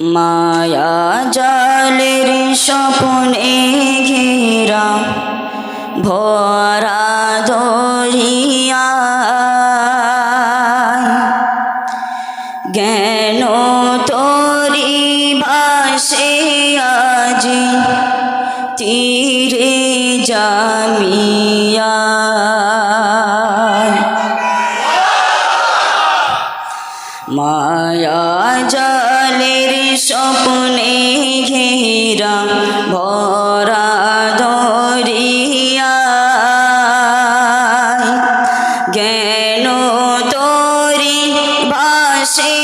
মায়া জলের স্বপনে ঘেরা ভরা ধরিয়া জ্ঞান তরি ভাসে আজি? তীরে জামি মায়া জলের স্বপ্নে ঘেরা ভরা দরিয়া। জ্ঞান তরি ভাসে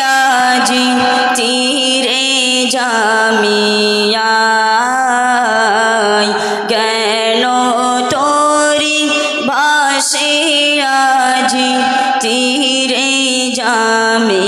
আজি? আমি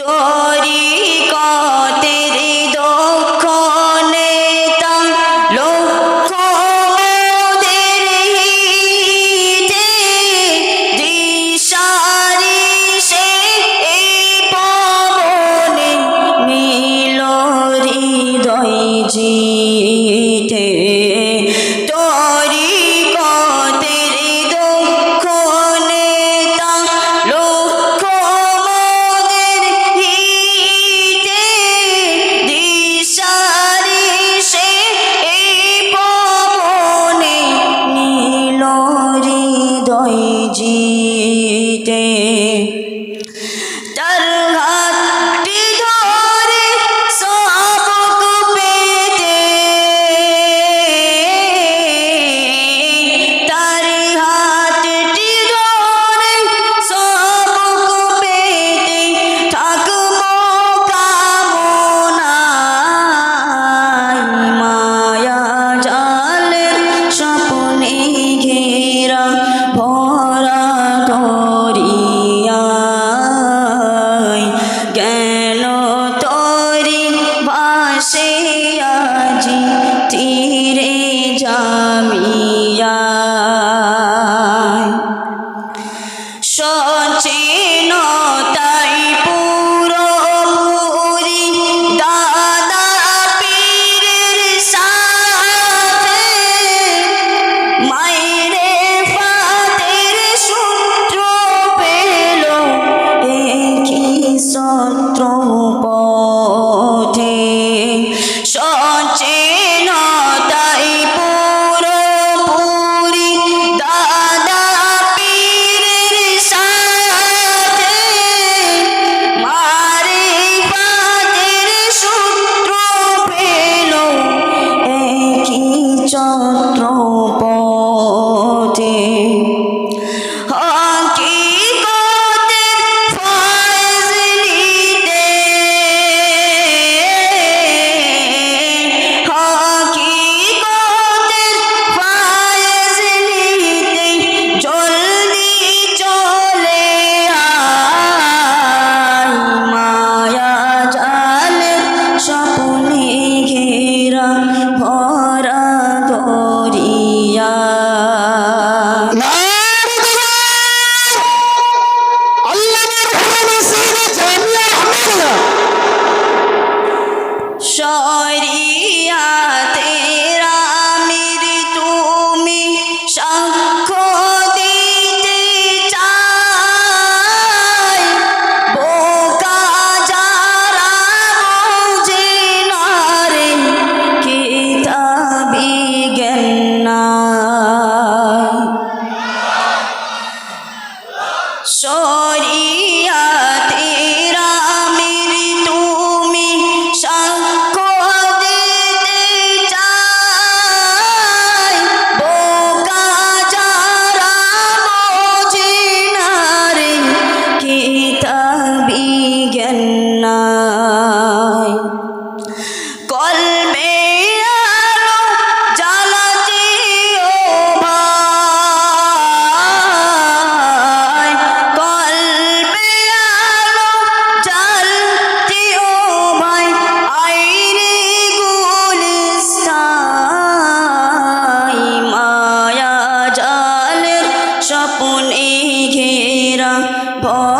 story তার শরীর Paul.